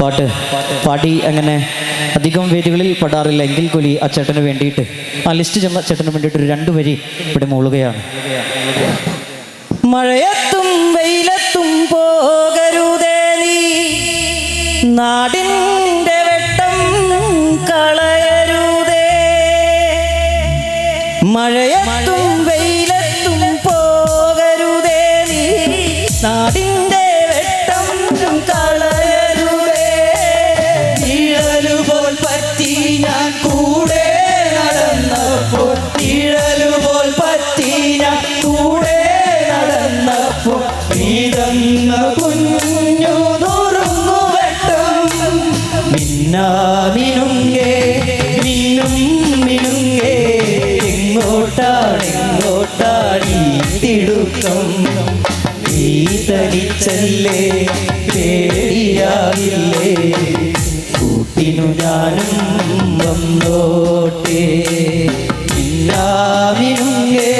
പാട്ട് പാടി അങ്ങനെ അധികം വേദികളിൽ പെടാറില്ല. എങ്കിൽ കൂലി ആ ചേട്ടന് വേണ്ടിയിട്ട് ആ ലിസ്റ്റ് ചെന്ന ചേട്ടന് വേണ്ടിയിട്ട് ഒരു രണ്ട് വരി ഇവിടെ മൂളുകയാണ്. മഴയത്തും വെയിലത്തും പോകരുതേ നീ. നാടിന്റെ വെട്ടം കളയരുതേ. മഴയത്തും വെയിലത്തും പോകരുതേ നീ. നാടിന്റെ കുഞ്ഞു നുറുങ്ങു വെട്ടം മിന്നാമിനുങ്ങേ മിന്നും മിനുങ്ങേ എങ്ങോട്ടാണ് എങ്ങോട്ടാണ് ഈ തിടുക്കം നീ തനിച്ചല്ലേ പേടിയാവില്ലേ കൂട്ടിനു ഞാനും വന്നോട്ടേ മിന്നാമിനുങ്ങേ